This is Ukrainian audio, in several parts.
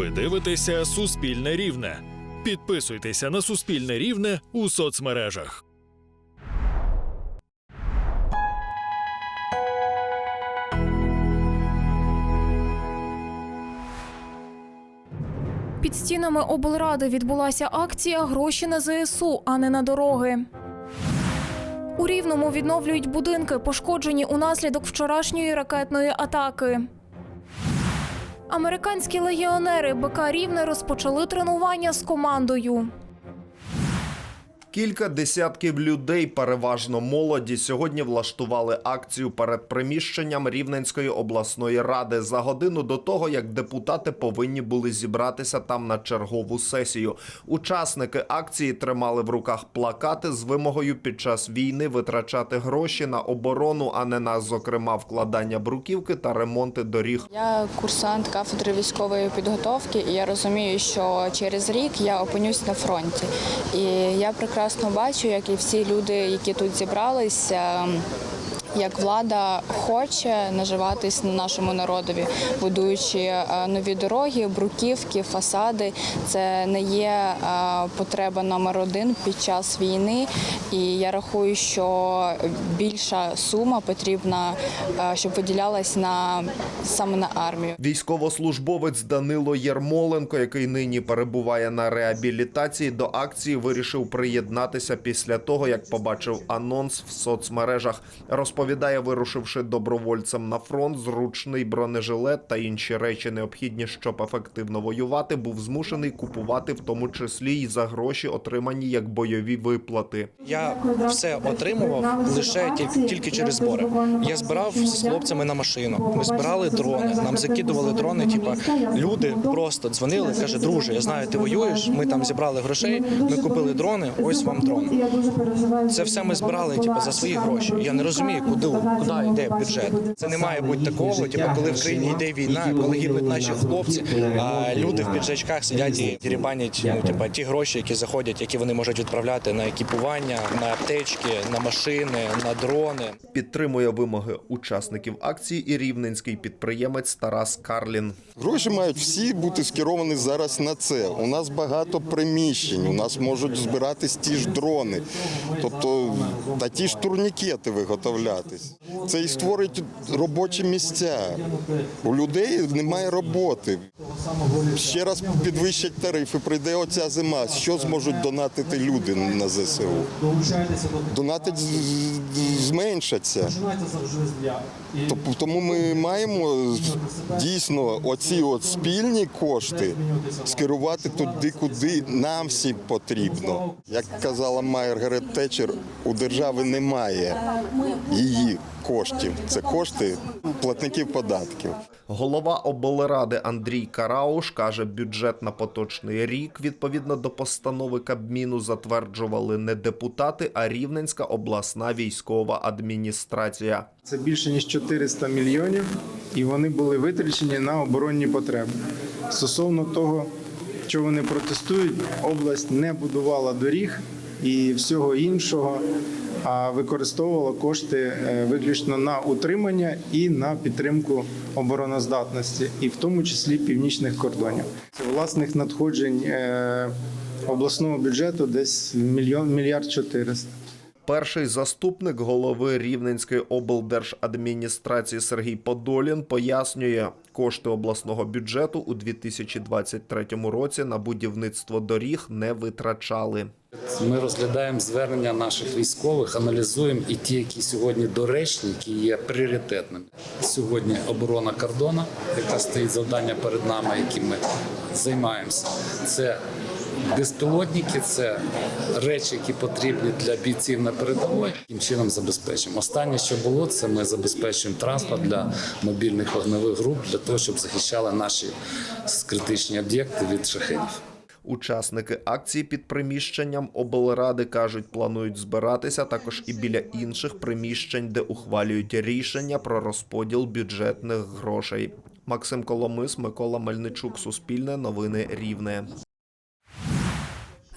Ви дивитеся Суспільне Рівне. Підписуйтеся на Суспільне Рівне у соцмережах. Під стінами облради відбулася акція Гроші на ЗСУ, а не на дороги. У Рівному відновлюють будинки, пошкоджені унаслідок вчорашньої ракетної атаки. Американські легіонери БК Рівне розпочали тренування з командою. Кілька десятків людей, переважно молоді, сьогодні влаштували акцію перед приміщенням Рівненської обласної ради за годину до того, як депутати повинні були зібратися там на чергову сесію. Учасники акції тримали в руках плакати з вимогою під час війни витрачати гроші на оборону, а не на зокрема вкладання бруківки та ремонти доріг. Я курсант кафедри військової підготовки, і я розумію, що через рік я опинюсь на фронті. І я прекрасно бачу, як і всі люди, які тут зібралися. Як влада хоче наживатись на нашому народові, будуючи е, нові дороги, бруківки, фасади. Це не є е, потреба номер один під час війни. І я рахую, що більша сума потрібна, е, щоб виділялась на саме на армію. Військовослужбовець Данило Єрмоленко, який нині перебуває на реабілітації, до акції вирішив приєднатися після того, як побачив анонс в соцмережах. Розповідає, вирушивши добровольцем на фронт, зручний бронежилет та інші речі необхідні, щоб ефективно воювати, був змушений купувати, в тому числі й за гроші, отримані як бойові виплати. Я все отримував лише тільки, тільки через збори. Я збирав з хлопцями на машину. Ми збирали дрони. Нам закидували дрони. Типа люди просто дзвонили. каже, друже, я знаю, ти воюєш. Ми там зібрали грошей. Ми купили дрони. Ось вам дрон. Це все ми збирали, типу, за свої гроші. Я не розумію, куди куди йде бюджет. Це не має бути такого. Типу, коли в країні йде війна, коли гибнуть наші хлопці, а люди в піджачках сидять і дірібанять ну, типу, ті гроші, які заходять, які вони можуть відправляти на екіпування, на аптечки, на машини, на дрони. Підтримує вимоги учасників акції і рівненський підприємець Тарас Карлін. Гроші мають всі бути скеровані зараз на це. У нас багато приміщень, у нас можуть збиратись ті ж дрони, тобто та ті ж турнікети виготовлятись. Це і створить робочі місця. У людей немає роботи. Ще раз підвищать тарифи, прийде оця зима. Що зможуть донатити люди на ЗСУ? Донатить зменшаться. Тому ми маємо дійсно оці от спільні кошти скерувати туди, куди нам всім потрібно. Як казала Маргарет Тетчер, у держави немає її коштів. Це кошти платників податків. Голова облради Андрій Карауш каже, бюджет на поточний рік відповідно до постанови Кабміну затверджували не депутати, а Рівненська обласна військова адміністрація. Це більше ніж 400 мільйонів, і вони були витрачені на оборонні потреби. Стосовно того, що вони протестують, область не будувала доріг і всього іншого, а використовувала кошти е, виключно на утримання і на підтримку обороноздатності, і в тому числі північних кордонів. Власних надходжень е, обласного бюджету десь мільйон мільярд чотириста. Перший заступник голови Рівненської облдержадміністрації Сергій Подолін пояснює, кошти обласного бюджету у 2023 році на будівництво доріг не витрачали. Ми розглядаємо звернення наших військових, аналізуємо і ті, які сьогодні доречні, які є пріоритетними. Сьогодні оборона кордону, яка стоїть завдання перед нами, яким ми займаємося. Це безпілотники, це речі, які потрібні для бійців на передовій. Яким чином забезпечимо. Останнє, що було, це ми забезпечуємо транспорт для мобільних вогневих груп для того, щоб захищали наші критичні об'єкти від шахедів. Учасники акції під приміщенням облради кажуть, планують збиратися також і біля інших приміщень, де ухвалюють рішення про розподіл бюджетних грошей. Максим Коломис, Микола Мельничук, Суспільне новини Рівне.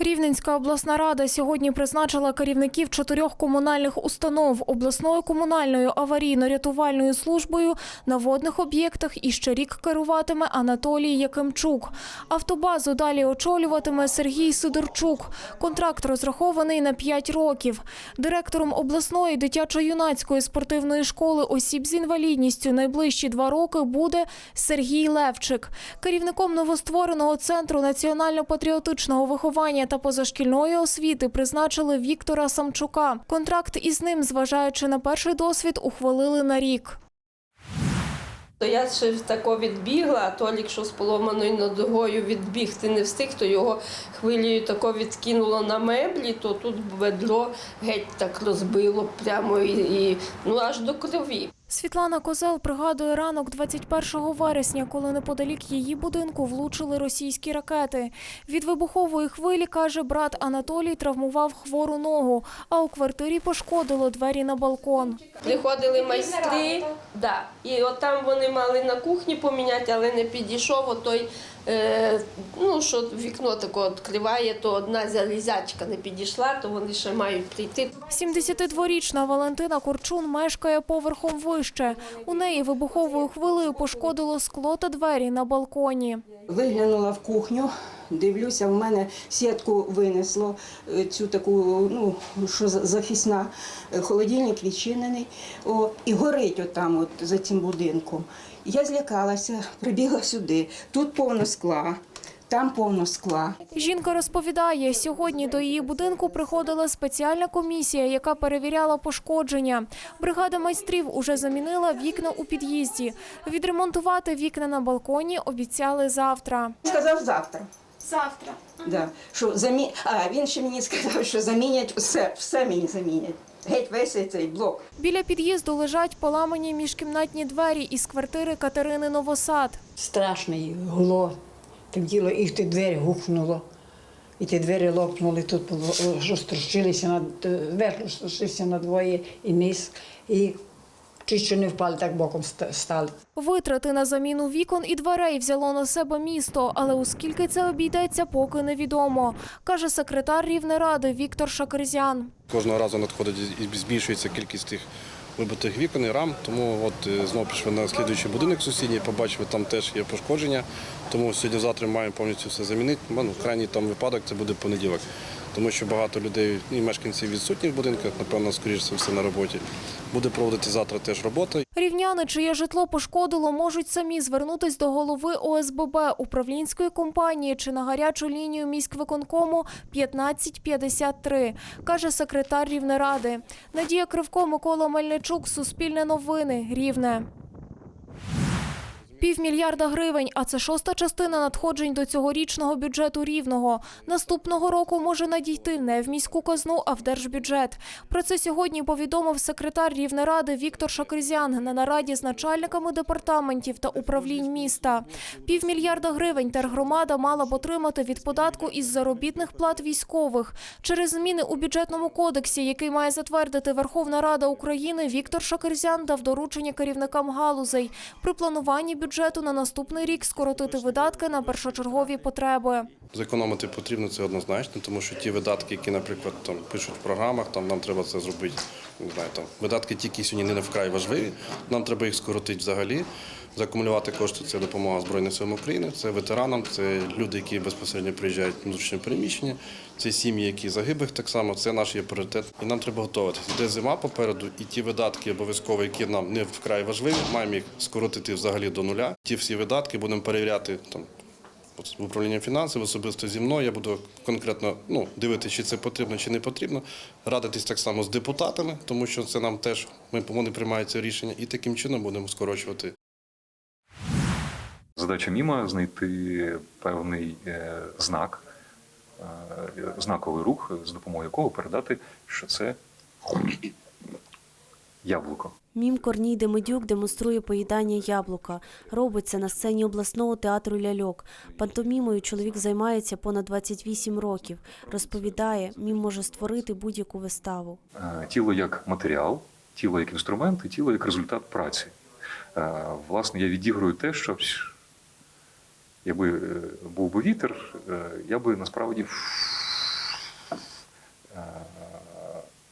Рівненська обласна рада сьогодні призначила керівників чотирьох комунальних установ обласною комунальною аварійно-рятувальною службою на водних об'єктах і ще рік керуватиме Анатолій Якимчук. Автобазу далі очолюватиме Сергій Сидорчук. Контракт розрахований на 5 років. Директором обласної дитячо-юнацької спортивної школи осіб з інвалідністю найближчі два роки буде Сергій Левчик. Керівником новоствореного центру національно-патріотичного виховання та позашкільної освіти призначили Віктора Самчука. Контракт із ним, зважаючи на перший досвід, ухвалили на рік. То я ще тако відбігла, а Толік, що з поломаною ногою відбігти не встиг, то його хвилею тако відкинуло на меблі, то тут ведро геть так розбило прямо і, і ну аж до крові. Світлана Козел пригадує ранок 21 вересня, коли неподалік її будинку влучили російські ракети. Від вибухової хвилі, каже, брат Анатолій травмував хвору ногу, а у квартирі пошкодило двері на балкон. Приходили майстри, да, і от там вони мали на кухні поміняти, але не підійшов отой, ну, що вікно таке відкриває, то одна залізячка не підійшла, то вони ще мають прийти. 72-річна Валентина Корчун мешкає поверхом вище. У неї вибуховою хвилею пошкодило скло та двері на балконі. Виглянула в кухню, дивлюся, в мене сітку винесло, е, цю таку, ну, що за- захисна, Е, холодильник відчинений, о, і горить отам, от, за цим будинком. Я злякалася, прибігла сюди. Тут повно скла, там повно скла. Жінка розповідає, сьогодні до її будинку приходила спеціальна комісія, яка перевіряла пошкодження. Бригада майстрів уже замінила вікна у під'їзді. Відремонтувати вікна на балконі обіцяли завтра. Сказав завтра. Завтра. Да, що замі... А він ще мені сказав, що замінять все, все мені замінять. Геть весь цей блок. Біля під'їзду лежать поламані міжкімнатні двері із квартири Катерини Новосад. страшно гуло. Тим діло, і ті двері гухнуло, І ті двері лопнули, тут розтрощилися, над, верх розтрощився надвоє і низ. І ті, що не впали, так боком ста- стали. Витрати на заміну вікон і дверей взяло на себе місто, але у скільки це обійдеться, поки невідомо, каже секретар Рівнеради Віктор Шакерзян. Кожного разу надходить і збільшується кількість тих вибитих вікон і рам. Тому от е, знову пішли на слідуючий будинок сусідній, побачили, там теж є пошкодження. Тому сьогодні-завтра маємо повністю все замінити. Ну, крайній там випадок це буде понеділок. Тому що багато людей і мешканців відсутні в будинках, напевно, скоріше все на роботі. Буде проводити завтра теж робота. Рівняни, чиє житло пошкодило, можуть самі звернутись до голови ОСББ, управлінської компанії чи на гарячу лінію міськвиконкому 1553, каже секретар Рівнеради. Надія Кривко, Микола Мельничук, Суспільне новини, Рівне. Півмільярда гривень, а це шоста частина надходжень до цьогорічного бюджету рівного. Наступного року може надійти не в міську казну, а в держбюджет. Про це сьогодні повідомив секретар Рівнеради Віктор Шакризян на нараді з начальниками департаментів та управлінь міста. Півмільярда гривень тергромада мала б отримати від податку із заробітних плат військових. Через зміни у бюджетному кодексі, який має затвердити Верховна Рада України, Віктор Шакерзян дав доручення керівникам галузей при плануванні бюджету на наступний рік скоротити видатки на першочергові потреби. Зекономити потрібно це однозначно, тому що ті видатки, які, наприклад, там пишуть в програмах, там нам треба це зробити. Не знаю, там видатки, ті, які сьогодні не вкрай важливі. Нам треба їх скоротити взагалі. Закумулювати кошти це допомога Збройним силам України, це ветеранам, це люди, які безпосередньо приїжджають внутрішнє переміщення, це сім'ї, які загиблих так само. Це наш є пріоритет. І нам треба готуватися. Йде зима попереду, і ті видатки обов'язково, які нам не вкрай важливі, маємо їх скоротити взагалі до нуля. Ті всі видатки будемо перевіряти там. В управління фінансів особисто зі мною я буду конкретно ну, дивитися, чи це потрібно, чи не потрібно. Радитись так само з депутатами, тому що це нам теж ми вони приймають це рішення, і таким чином будемо скорочувати Задача міма знайти певний е, знак, е, знаковий рух, з допомогою якого передати, що це яблуко. Мім Корній Демидюк демонструє поїдання яблука. Робить це на сцені обласного театру ляльок. Пантомімою чоловік займається понад 28 років. Розповідає, мім може створити будь-яку виставу. Е, Тіло як матеріал, тіло як інструмент і тіло як результат праці. Власне, я відіграю те, що якби е, був би вітер, е, я би насправді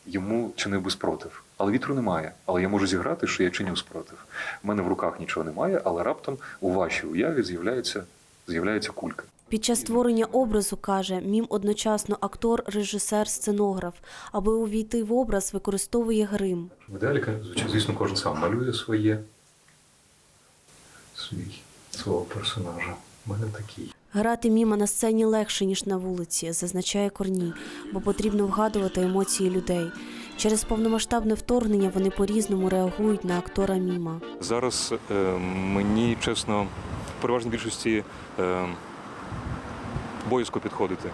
йому чинив би спротив. Але вітру немає. Але я можу зіграти, що я чиню спротив. У мене в руках нічого немає, але раптом у вашій уяві з'являється, з'являється кулька. Під час створення образу каже, мім одночасно актор, режисер, сценограф. Аби увійти в образ, використовує грим. В ідеалі, звісно, кожен сам малює своє свій свого персонажа. У мене такий. Грати міма на сцені легше, ніж на вулиці, зазначає Корній, бо потрібно вгадувати емоції людей. Через повномасштабне вторгнення вони по-різному реагують на актора міма. Зараз е, мені, чесно, в переважній більшості е, боязко підходити.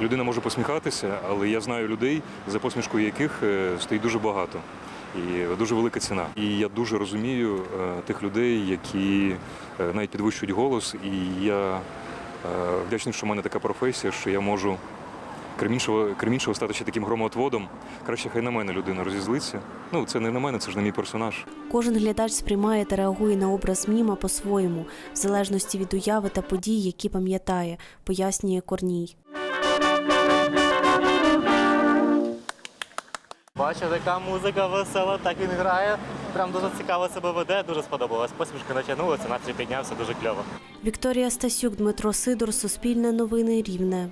Людина може посміхатися, але я знаю людей, за посмішкою яких е, стоїть дуже багато. І дуже велика ціна. І я дуже розумію е, тих людей, які е, навіть підвищують голос. І я е, вдячний, що в мене така професія, що я можу крім іншого, стати ще таким громоотводом. Краще хай на мене людина розізлиться. Ну, це не на мене, це ж на мій персонаж. Кожен глядач сприймає та реагує на образ міма по-своєму, в залежності від уяви та подій, які пам'ятає, пояснює Корній. Бачу, така музика весела, так він грає. Прям дуже цікаво себе веде, дуже сподобалось. Посмішка натягнулася, настрій піднявся, дуже кльово. Вікторія Стасюк, Дмитро Сидор, Суспільне новини Рівне.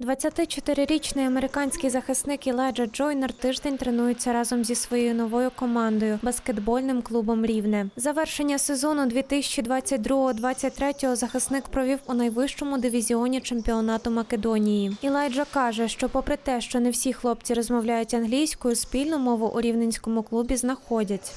24-річний американський захисник Ілайджа Джойнер тиждень тренується разом зі своєю новою командою баскетбольним клубом Рівне. Завершення сезону 2022-2023 захисник провів у найвищому дивізіоні чемпіонату Македонії. Ілайджа каже, що, попри те, що не всі хлопці розмовляють англійською, спільну мову у рівненському клубі знаходять.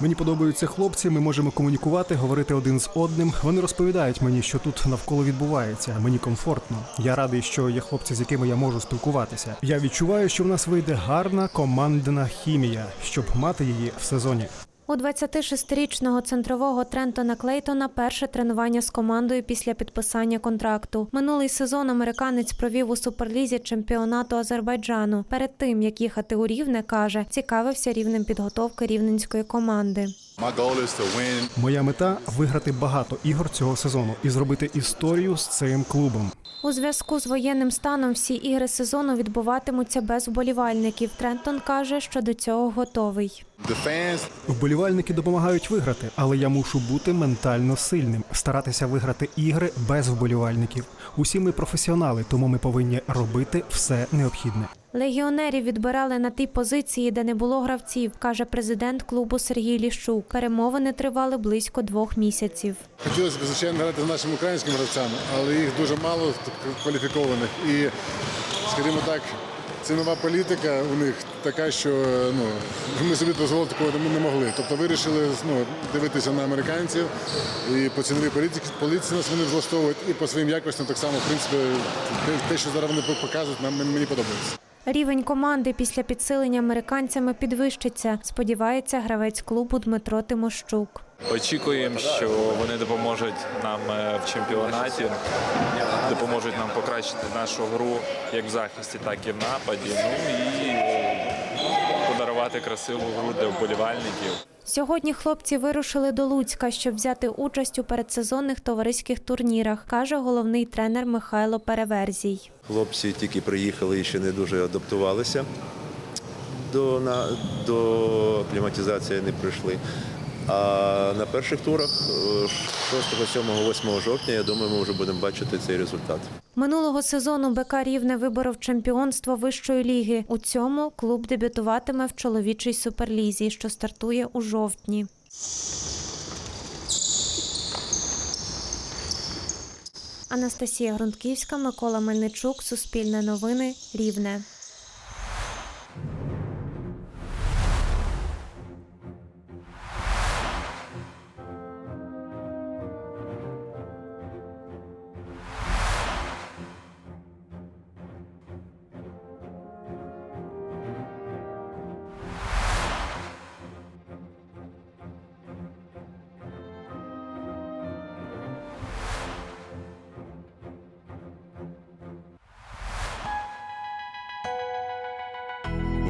Мені подобаються хлопці. Ми можемо комунікувати, говорити один з одним. Вони розповідають мені, що тут навколо відбувається. Мені комфортно. Я радий, що є хлопці, з якими я можу спілкуватися. Я відчуваю, що в нас вийде гарна командна хімія, щоб мати її в сезоні. У 26-річного центрового Трентона Клейтона перше тренування з командою після підписання контракту. Минулий сезон американець провів у суперлізі чемпіонату Азербайджану. Перед тим як їхати у Рівне, каже, цікавився рівнем підготовки рівненської команди. Моя мета виграти багато ігор цього сезону і зробити історію з цим клубом. У зв'язку з воєнним станом всі ігри сезону відбуватимуться без вболівальників. Трентон каже, що до цього готовий. Вболівальники допомагають виграти, але я мушу бути ментально сильним, старатися виграти ігри без вболівальників. Усі ми професіонали, тому ми повинні робити все необхідне. Легіонерів відбирали на ті позиції, де не було гравців, каже президент клубу Сергій Ліщук. Перемовини тривали близько двох місяців. Хотілося б, звичайно, грати з нашими українськими гравцями, але їх дуже мало кваліфікованих. І, скажімо так, цінова політика у них така, що ну, ми собі дозволити такого не могли. Тобто вирішили ну, дивитися на американців і по ціновій політиці, політиці нас вони влаштовують, і по своїм якостям так само, в принципі, те, що зараз вони показують, нам мені подобається. Рівень команди після підсилення американцями підвищиться. Сподівається гравець клубу Дмитро Тимощук. Очікуємо, що вони допоможуть нам е, в чемпіонаті, допоможуть нам покращити нашу гру як в захисті, так і в нападі. Ну і е, подарувати красиву гру для вболівальників. Сьогодні хлопці вирушили до Луцька, щоб взяти участь у передсезонних товариських турнірах, каже головний тренер Михайло Переверзій. Хлопці тільки приїхали і ще не дуже адаптувалися до, на, до кліматизації не прийшли. А на перших турах е, 6, 7, 8 жовтня, я думаю, ми вже будемо бачити цей результат. Минулого сезону БК Рівне виборов чемпіонство вищої ліги. У цьому клуб дебютуватиме в чоловічій суперлізі, що стартує у жовтні. Анастасія Грунтківська, Микола Мельничук, Суспільне новини, Рівне.